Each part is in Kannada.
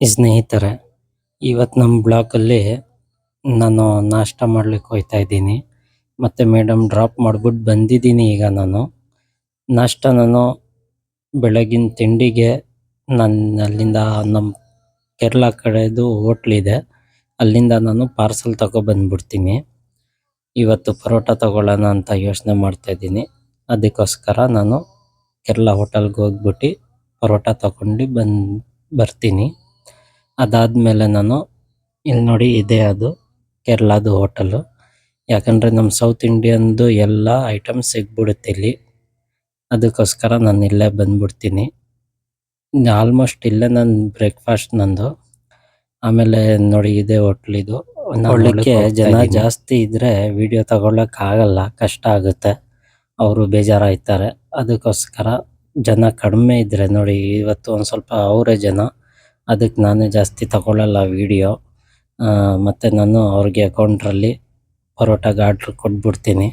ಸ್ನೇಹಿತರೆ ಇವತ್ತು ನಮ್ಮ ಬ್ಲಾಕಲ್ಲಿ ನಾನು ನಾಷ್ಟ ಮಾಡ್ಲಿಕ್ಕೆ ಹೋಯ್ತಾ ಇದ್ದೀನಿ. ಮತ್ತು ಮೇಡಮ್ ಡ್ರಾಪ್ ಮಾಡ್ಬಿಟ್ಟು ಬಂದಿದ್ದೀನಿ ಈಗ ನಾನು. ನಾಷ್ಟ ನಾನು ಬೆಳಗಿನ ತಿಂಡಿಗೆ ನಾನು ಅಲ್ಲಿಂದ ನಮ್ಮ ಕೇರಳ ಕಡೆದು ಹೋಟ್ಲಿದೆ ಅಲ್ಲಿಂದ ನಾನು ಪಾರ್ಸಲ್ ತಗೊಬಂದ್ಬಿಡ್ತೀನಿ ಇವತ್ತು ಪರೋಟ ತಗೊಳ್ಳೋಣ ಅಂತ ಯೋಚನೆ ಮಾಡ್ತಾಯಿದ್ದೀನಿ ಅದಕ್ಕೋಸ್ಕರ ನಾನು ಕೇರಳ ಹೋಟೆಲ್ಗೆ ಹೋಗ್ಬಿಟ್ಟು ಪರೋಟ ತಗೊಂಡು ಬಂದು ಬರ್ತೀನಿ. ಅದಾದ್ಮೇಲೆ ನಾನು ಇಲ್ಲಿ ನೋಡಿ ಇದೆ ಅದು ಕೇರಳದು ಹೋಟೆಲ್. ಯಾಕಂದ್ರೆ ನಮ್ಮ ಸೌತ್ ಇಂಡಿಯನ್ದು ಎಲ್ಲ ಐಟಮ್ಸ್ ಸಿಗ್ಬಿಡುತ್ತೆ ಇಲ್ಲಿ. ಅದಕ್ಕೋಸ್ಕರ ನಾನು ಇಲ್ಲೇ ಬಂದ್ಬಿಡ್ತೀನಿ. ಆಲ್ಮೋಸ್ಟ್ ಇಲ್ಲೇ ನನ್ನ ಬ್ರೇಕ್ಫಾಸ್ಟ್ ನಂದು. ಆಮೇಲೆ ನೋಡಿ ಇದೆ ಹೋಟ್ಲ್ ಇದು. ನೋಡ್ಲಿಕ್ಕೆ ಜನ ಜಾಸ್ತಿ ಇದ್ರೆ ವಿಡಿಯೋ ಆಗಲ್ಲ ಕಷ್ಟ ಆಗುತ್ತೆ. ಅವರು ಬೇಜಾರಾಯ್ತಾರೆ. ಅದಕ್ಕೋಸ್ಕರ ಜನ ಕಡಿಮೆ ಇದ್ರೆ ನೋಡಿ ಇವತ್ತು ಒಂದು ಸ್ವಲ್ಪ ಅವರೇ ಜನ. ಅದಕ್ಕೆ ನಾನೇ ಜಾಸ್ತಿ ತಗೊಳ್ಳಲ್ಲ ವೀಡಿಯೋ ಮತ್ತು ನಾನು ಅವ್ರಿಗೆ ಅಕೌಂಟ್ರಲ್ಲಿ ಪರೋಟಾಗೆ ಆರ್ಡ್ರ್ ಕೊಟ್ಬಿಡ್ತೀನಿ.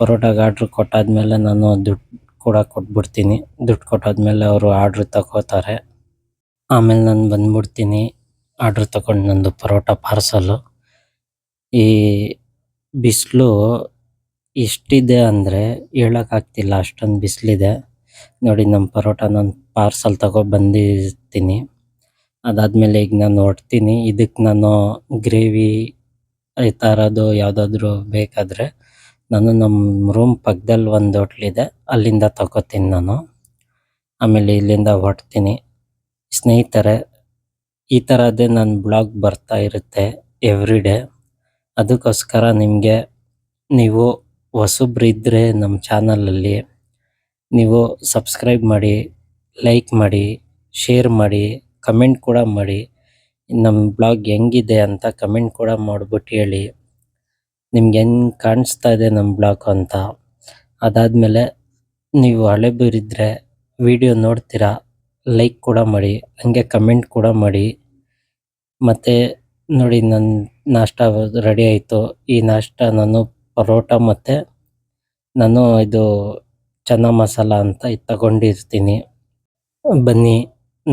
ಪರೋಟಾಗೆ ಆರ್ಡ್ರ್ ಕೊಟ್ಟಾದ್ಮೇಲೆ ನಾನು ದುಡ್ಡು ಕೂಡ ಕೊಟ್ಬಿಡ್ತೀನಿ. ದುಡ್ಡು ಕೊಟ್ಟಾದ್ಮೇಲೆ ಅವರು ಆರ್ಡ್ರ್ ತಗೋತಾರೆ. ಆಮೇಲೆ ನಾನು ಬಂದ್ಬಿಡ್ತೀನಿ. ಆರ್ಡ್ರ್ ತಗೊಂಡು ನಂದು ಪರೋಟ ಪಾರ್ಸಲು ಈ ಬಿಸಿಲು ಎಷ್ಟಿದೆ ಅಂದರೆ ಹೇಳೋಕ್ಕಾಗ್ತಿಲ್ಲ, ಅಷ್ಟೊಂದು ಬಿಸಿಲಿದೆ. ನೋಡಿ ನಮ್ಮ ಪರೋಟ ನಾನು ಪಾರ್ಸಲ್ ತಗೋ ಬಂದಿರ್ತೀನಿ. ಅದಾದ್ಮೇಲೆ ಈಗ ನಾನು ಹೊಡ್ತೀನಿ ಇದಕ್ಕೆ ನಾನು ಗ್ರೇವಿ ಈ ಥರದ್ದು ಯಾವುದಾದ್ರೂ ಬೇಕಾದರೆ ನಾನು ನಮ್ಮ ರೂಮ್ ಪಕ್ಕದಲ್ಲಿ ಒಂದು ಹೋಟ್ಲಿದೆ ಅಲ್ಲಿಂದ ತಗೋತೀನಿ ನಾನು. ಆಮೇಲೆ ಇಲ್ಲಿಂದ ಹೊಡ್ತೀನಿ ಸ್ನೇಹಿತರೆ, ಈ ಥರದ್ದೇ ನನ್ನ ಬ್ಲಾಗ್ ಬರ್ತಾ ಇರುತ್ತೆ ಎವ್ರಿ ಡೇ ಅದಕ್ಕೋಸ್ಕರ ನಿಮಗೆ ನೀವು ಹೊಸಬ್ರಿದ್ದರೆ ನಮ್ಮ ಚಾನಲಲ್ಲಿ ನೀವು ಸಬ್ಸ್ಕ್ರೈಬ್ ಮಾಡಿ, ಲೈಕ್ ಮಾಡಿ, ಶೇರ್ ಮಾಡಿ ಕಮೆಂಟ್ ಕೂಡ ಮಾಡಿ. ನಮ್ಮ ಬ್ಲಾಗ್ ಹೆಂಗಿದೆ ಅಂತ ಕಮೆಂಟ್ ಕೂಡ ಮಾಡ್ಬಿಟ್ಟು ಹೇಳಿ. ನಿಮ್ಗೆ ಹೆಂಗೆ ಕಾಣಿಸ್ತಾ ಇದೆ ನಮ್ಮ ಬ್ಲಾಗ್ ಅಂತ. ಅದಾದಮೇಲೆ ನೀವು ಹಳೆಬರಿದ್ರೆ ವಿಡಿಯೋ ನೋಡ್ತೀರಾ ಲೈಕ್ ಕೂಡ ಮಾಡಿ, ಹಂಗೆ ಕಮೆಂಟ್ ಕೂಡ ಮಾಡಿ. ಮತ್ತೆ ನೋಡಿ ನನ್ನ ನಾಷ್ಟ ರೆಡಿ ಆಯಿತು. ಈ ನಾಷ್ಟ ನಾನು ಪರೋಟ ಮತ್ತು ನಾನು ಇದು ಚನ್ನ ಮಸಾಲ ಅಂತ ಇದು ತಗೊಂಡಿರ್ತೀನಿ. ಬನ್ನಿ.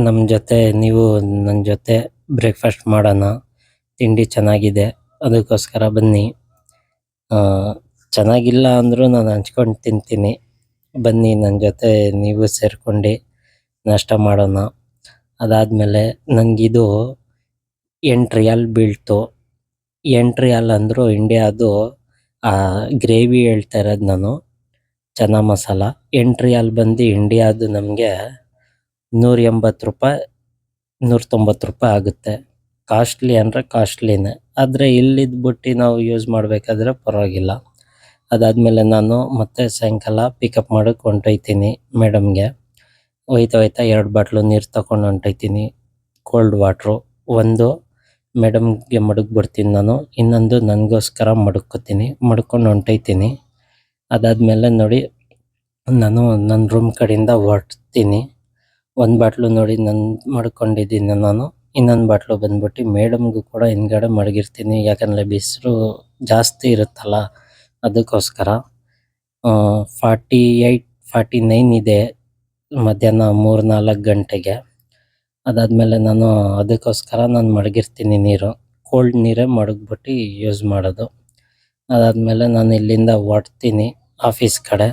ನಮ್ಮ ಜೊತೆ, ನೀವು ನನ್ನ ಜೊತೆ ಬ್ರೇಕ್ಫಾಸ್ಟ್ ಮಾಡೋಣ. ತಿಂಡಿ ಚೆನ್ನಾಗಿದೆ. ಅದಕ್ಕೋಸ್ಕರ ಬನ್ನಿ. ಚೆನ್ನಾಗಿಲ್ಲ ಅಂದರೂ ನಾನು ಹಂಚ್ಕೊಂಡು ತಿಂತೀನಿ. ಬನ್ನಿ ನನ್ನ ಜೊತೆ ನೀವು ಸೇರ್ಕೊಂಡು ನಾಷ್ಟ ಮಾಡೋಣ. ಅದಾದಮೇಲೆ ನನಗಿದು ಎಂಟು ರಿಯಾಲ್ ಬೀಳ್ತು. ಎಂಟು ರಿಯಾಲ್ ಅಂದ್ರು ಇಂಡಿಯಾದು ಗ್ರೇವಿ ಹೇಳ್ತಾ ಇರೋದು ನಾನು. ಚನ್ನ ಮಸಾಲ. ಎಂಟು ರಿಯಾಲ್ ಬಂದು ಇಂಡಿಯಾದು ನಮಗೆ ನೂರ ಎಂಬತ್ತು ರೂಪಾಯಿ ನೂರ ತೊಂಬತ್ತು ರೂಪಾಯಿ ಆಗುತ್ತೆ. ಕಾಸ್ಟ್ಲಿ ಅಂದರೆ ಕಾಸ್ಟ್ಲಿನೇ ಆದರೆ ಇಲ್ಲಿದ್ಬಿಟ್ಟು ನಾವು ಯೂಸ್ ಮಾಡಬೇಕಾದ್ರೆ ಪರವಾಗಿಲ್ಲ. ಅದಾದಮೇಲೆ ನಾನು ಮತ್ತೆ ಸಾಯಂಕಾಲ ಪಿಕಪ್ ಮಾಡೋಕ್ಕೆ ಹೊಂಟೋಯ್ತೀನಿ ಮೇಡಮ್ಗೆ ಹೋಯ್ತಾ ಹೋಯ್ತಾ ಎರಡು ಬಾಟ್ಲು ನೀರು ತಗೊಂಡು ಹೊಂಟೋಯ್ತೀನಿ. ಕೋಲ್ಡ್ ವಾಟ್ರು ಒಂದು. ಮೇಡಮ್ಗೆ ಮಡಗ್ಬಿಡ್ತೀನಿ ನಾನು. ಇನ್ನೊಂದು ನನಗೋಸ್ಕರ ಮಡ್ಕೋತೀನಿ ಮಡ್ಕೊಂಡು ಹೊಂಟೋಯ್ತೀನಿ. ಅದಾದಮೇಲೆ ನೋಡಿ, ನಾನು ನನ್ನ ರೂಮ್ ಕಡೆಯಿಂದ ಹೊರಡ್ತೀನಿ ಒಂದು ಬಾಟ್ಲು ನೋಡಿ ನಾನು ಮಡ್ಕೊಂಡಿದ್ದೀನಿ ನಾನು. ಇನ್ನೊಂದು ಬಾಟ್ಲು ಬಂದ್ಬಿಟ್ಟು ಮೇಡಮ್ಗೂ ಕೂಡ ಹಿಂದ್ಗಡೆ ಮಡಗಿರ್ತೀನಿ. ಯಾಕಂದ್ರೆ ಬಿಸಿಲು ಜಾಸ್ತಿ ಇರುತ್ತಲ್ಲ, ಅದಕ್ಕೋಸ್ಕರ. ಫಾರ್ಟಿ ಏಯ್ಟ್ ಫಾರ್ಟಿ ನೈನ್ ಇದೆ ಮಧ್ಯಾಹ್ನ ಮೂರು ನಾಲ್ಕು ಗಂಟೆಗೆ. ಅದಾದ್ಮೇಲೆ ನಾನು ಅದಕ್ಕೋಸ್ಕರ ನಾನು ಮಡಗಿರ್ತೀನಿ ನೀರು. ಕೋಲ್ಡ್ ನೀರೇ ಮಡಗ್ಬಿಟ್ಟು ಯೂಸ್ ಮಾಡೋದು. ಅದಾದಮೇಲೆ ನಾನು ಇಲ್ಲಿಂದ ಹೊರಡ್ತೀನಿ ಆಫೀಸ್ ಕಡೆ.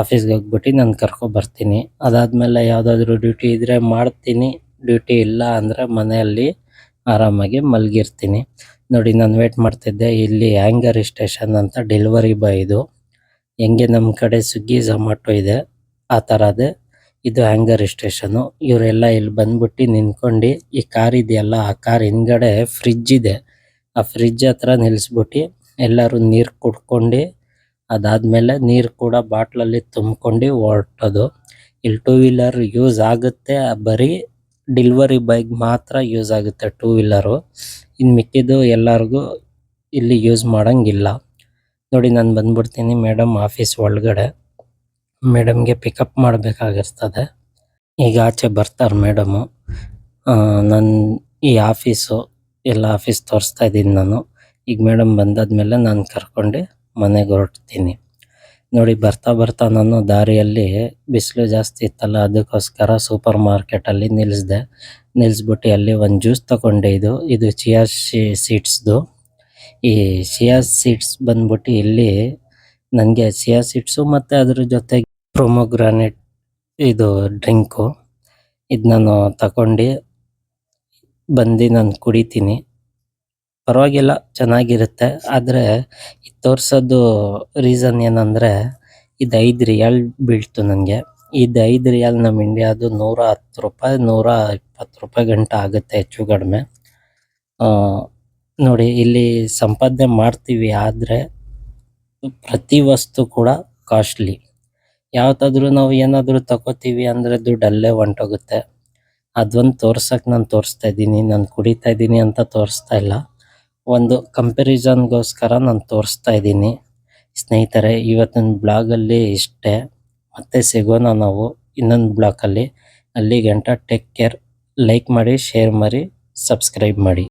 ಆಫೀಸ್ಗೆ ಹೋಗ್ಬಿಟ್ಟು ನಾನು ಕರ್ಕೊ ಬರ್ತೀನಿ. ಅದಾದ್ಮೇಲೆ ಯಾವುದಾದ್ರೂ ಡ್ಯೂಟಿ ಇದ್ರೆ ಮಾಡ್ತೀನಿ. ಡ್ಯೂಟಿ ಇಲ್ಲ ಅಂದರೆ ಮನೆಯಲ್ಲಿ ಆರಾಮಾಗಿ ಮಲಗಿರ್ತೀನಿ. ನೋಡಿ, ನಾನು ವೇಟ್ ಮಾಡ್ತಿದ್ದೆ. ಇಲ್ಲಿ ಆ್ಯಂಗರ್ ಸ್ಟೇಷನ್ ಅಂತ ಡೆಲಿವರಿ ಬಾಯ್ ಇದು. ಹೆಂಗೆ ನಮ್ಮ ಕಡೆ ಸ್ವಿಗ್ಗಿ ಝೊಮ್ಯಾಟೊ ಇದೆ. ಆ ಥರದೇ ಇದು. ಆ್ಯಂಗರ್ ಸ್ಟೇಷನು ಇವರೆಲ್ಲ ಇಲ್ಲಿ ಬಂದ್ಬಿಟ್ಟು ನಿಂತ್ಕೊಂಡು ಈ ಕಾರ್ ಇದೆಯಲ್ಲ, ಆ ಕಾರ್ ಹಿಂದ್ಗಡೆ ಫ್ರಿಜ್ ಇದೆ. ಆ ಫ್ರಿಜ್ ಹತ್ರ ನಿಲ್ಲಿಸ್ಬಿಟ್ಟು ಎಲ್ಲರೂ ನೀರು ಕುಡ್ಕೊಂಡು ಅದಾದ್ಮೇಲೆ ನೀರು ಕೂಡ ಬಾಟ್ಲಲ್ಲಿ ತುಂಬ್ಕೊಂಡು ಹೊರಟೋದು. ಇಲ್ಲಿ ಟೂ ವೀಲರ್ ಯೂಸ್ ಆಗುತ್ತೆ. ಬರೀ ಡೆಲಿವರಿ ಬೈಕ್ ಮಾತ್ರ ಯೂಸ್ ಆಗುತ್ತೆ ಟೂ ವೀಲರು ಇನ್ನು ಮಿಕ್ಕಿದ್ದು ಎಲ್ಲರಿಗೂ ಇಲ್ಲಿ ಯೂಸ್ ಮಾಡಂಗಿಲ್ಲ. ನೋಡಿ, ನಾನು ಬಂದ್ಬಿಡ್ತೀನಿ ಮೇಡಮ್ ಆಫೀಸ್ ಒಳಗಡೆ. ಮೇಡಮ್ಗೆ ಪಿಕಪ್ ಮಾಡಬೇಕಾಗಿರ್ತದೆ. ಈಗ ಆಚೆ ಬರ್ತಾರೆ ಮೇಡಮು ನನ್ನ ಈ ಆಫೀಸು ಎಲ್ಲ ಆಫೀಸ್ ತೋರಿಸ್ತಾ ಇದ್ದೀನಿ ನಾನು. ಈಗ ಮೇಡಮ್ ಬಂದಾದ್ಮೇಲೆ ನಾನು ಕರ್ಕೊಂಡು ಮನೆಗೆ ಹೊರಡ್ತೀನಿ. ನೋಡಿ, ಬರ್ತಾ ಬರ್ತಾ ನಾನು ದಾರಿಯಲ್ಲಿ ಬಿಸಿಲು ಜಾಸ್ತಿ ಇತ್ತಲ್ಲ, ಅದಕ್ಕೋಸ್ಕರ ಸೂಪರ್ ಮಾರ್ಕೆಟಲ್ಲಿ ನಿಲ್ಲಿಸಿದೆ ನಿಲ್ಲಿಸ್ಬಿಟ್ಟು ಅಲ್ಲಿ ಒಂದು ಜ್ಯೂಸ್ ತಗೊಂಡೆ ಇದು. ಇದು ಚಿಯಾ ಸೀಡ್ಸ್ದು. ಈ ಚಿಯಾ ಸೀಡ್ಸ್ ಬಂದ್ಬಿಟ್ಟು ಇಲ್ಲಿ ನನಗೆ ಚಿಯಾ ಸೀಡ್ಸು ಮತ್ತು ಅದ್ರ ಜೊತೆಗೆ ಪ್ರೊಮೋಗ್ರಾನೇಟ್ ಇದು ಡ್ರಿಂಕು. ಇದು ನಾನು ತಗೊಂಡು ಬಂದು ನಾನು ಕುಡಿತೀನಿ. ಪರವಾಗಿಲ್ಲ, ಚೆನ್ನಾಗಿರುತ್ತೆ. ಆದರೆ ತೋರ್ಸೋದು ರೀಸನ್ ಏನಂದರೆ, ಇದು ಐದು ರಿಯಾಲ್ ಬೀಳ್ತು ನನಗೆ. ಇದು ಐದು ರಿಯಾಲ್ ನಮ್ಮ ಇಂಡಿಯಾದು ನೂರ ಹತ್ತು ರೂಪಾಯಿ, ನೂರ ಇಪ್ಪತ್ತು ರೂಪಾಯಿ ಗಂಟ ಆಗುತ್ತೆ ಹೆಚ್ಚು ಕಡಿಮೆ. ನೋಡಿ, ಇಲ್ಲಿ ಸಂಪಾದನೆ ಮಾಡ್ತೀವಿ ಆದರೆ ಪ್ರತಿ ವಸ್ತು ಕೂಡ ಕಾಸ್ಟ್ಲಿ ಯಾವತ್ತಾದ್ರೂ ನಾವು ಏನಾದರೂ ತಗೋತೀವಿ ಅಂದರೆ ದುಡ್ಡು ಅಲ್ಲೇ ಹೊಂಟೋಗುತ್ತೆ. ಅದೊಂದು ತೋರ್ಸಕ್ಕೆ ನಾನು ತೋರಿಸ್ತಾ ಇದ್ದೀನಿ, ನಾನು ಕುಡಿತಾ ಇದ್ದೀನಿ ಅಂತ ತೋರಿಸ್ತಾ ಇಲ್ಲ. ಒಂದು ಕಂಪ್ಯಾರಿಸನ್ಗೋಸ್ಕರ ನಾನು ತೋರಿಸ್ತಾ ಇದ್ದೀನಿ. ಸ್ನೇಹಿತರೆ, ಇವತ್ತಿನ ಬ್ಲಾಗಲ್ಲಿ ಇಷ್ಟೇ. ಮತ್ತೆ ಸಿಗೋಣ ನಾವು ಇನ್ನೊಂದು ಬ್ಲಾಗಲ್ಲಿ ಅಲ್ಲಿ ಗಂಟ ಟೇಕ್ ಕೇರ್ ಲೈಕ್ ಮಾಡಿ ಶೇರ್ ಮಾಡಿ ಸಬ್ಸ್ಕ್ರೈಬ್ ಮಾಡಿ.